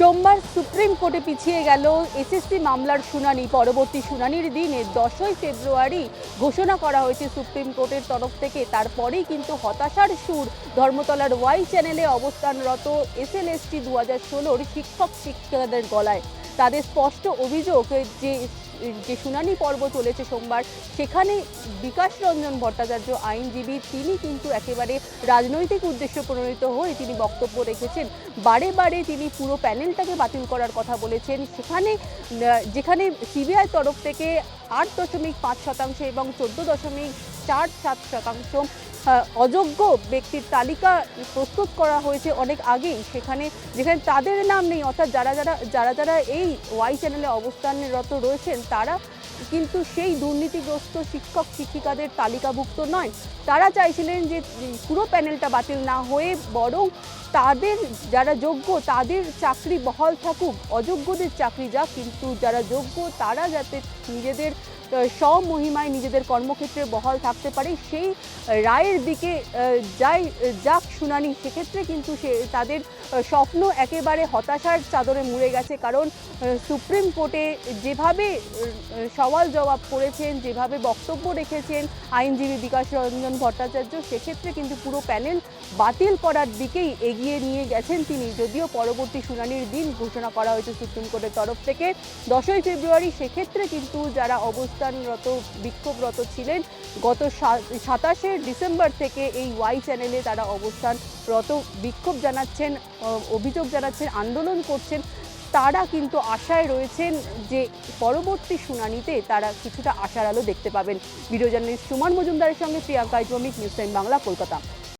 সোমবার সুপ্রিম কোর্টে পিছিয়ে গেল এসএসসি মামলার শুনানি। পরবর্তী শুনানির দিনে দশই ফেব্রুয়ারি ঘোষণা করা হয়েছে সুপ্রিম কোর্টের তরফ থেকে। তারপরেই কিন্তু হতাশার সুর। ধর্মতলার ওয়াই চ্যানেলে অবস্থানরত এস এল এসএলএসটি দু হাজার ষোলোর শিক্ষক শিক্ষিকাদের গলায়। তাদের স্পষ্ট অভিযোগ যে যে শুনানি পর্ব চলেছে সোমবার, সেখানে বিকাশ রঞ্জন ভট্টাচার্য আইনজীবী, তিনি কিন্তু একেবারে রাজনৈতিক উদ্দেশ্য প্রণোদিত হয়ে তিনি বক্তব্য রেখেছেন। বারে বারে তিনি পুরো প্যানেলটাকে বাতিল করার কথা বলেছেন। সেখানে যেখানে সিবিআই তরফ থেকে আট দশমিক পাঁচ শতাংশ এবং চোদ্দ দশমিক চার সাত শতাংশ অযোগ্য ব্যক্তির তালিকা প্রস্তুত করা হয়েছে অনেক আগেই সেখানে, যেখানে তাদের নাম নেই। অর্থাৎ যারা যারা যারা যারা এই ওয়াই চ্যানেলে অবস্থানরত রয়েছেন, তারা কিন্তু সেই দুর্নীতিগ্রস্ত শিক্ষক, শিক্ষিকাদের তালিকাভুক্ত নয়। তারা চাইছিলেন যে পুরো প্যানেলটা বাতিল না হয়ে বরং তাদের যারা যোগ্য, তাদের চাকরি বহাল থাকুক। অযোগ্যদের চাকরি যাক, কিন্তু যারা যোগ্য, তারা যাতে নিজেদের স্বমহিমায় নিজেদের কর্মক্ষেত্রে বহাল থাকতে পারে। সেই রায়ের দিকে যাই, যাক শুনানি, সেক্ষেত্রে কিন্তু সে, তাদের স্বপ্ন একেবারে হতাশার চাদরে মুড়ে গেছে। কারণ সুপ্রিম কোর্টে যেভাবে সওয়াল জবাব করেছেন, যেভাবে বক্তব্য রেখেছেন আইনজীবী বিকাশ রঞ্জন ভট্টাচার্য, সেক্ষেত্রে কিন্তু পুরো প্যানেল বাতিল করার দিকেই এগিয়ে নিয়ে গেছেন তিনি। যদিও পরবর্তী শুনানির দিন ঘোষণা করা হয়েছে সুপ্রিম কোর্টের তরফ থেকে। দশই ফেব্রুয়ারি, সেক্ষেত্রে কিন্তু যারা অবস্থানরত বিক্ষোভরত ছিলেন। গত সাতাশে ডিসেম্বর থেকে এই ওয়াই চ্যানেলে তারা অবস্থানরত। বিক্ষোভ জানাচ্ছেন অভিযোগ জানাচ্ছেন, আন্দোলন করছেন। তারা কিন্তু আশায় রয়েছেন যে পরবর্তী শুনানিতে তারা কিছুটা আশার আলো দেখতে পাবেন। ভিডিও জার্নালিস্ট সুমন মজুমদারের সঙ্গে প্রিয়াঙ্কা ইকমিক নিউজ টাইম বাংলা, কলকাতা।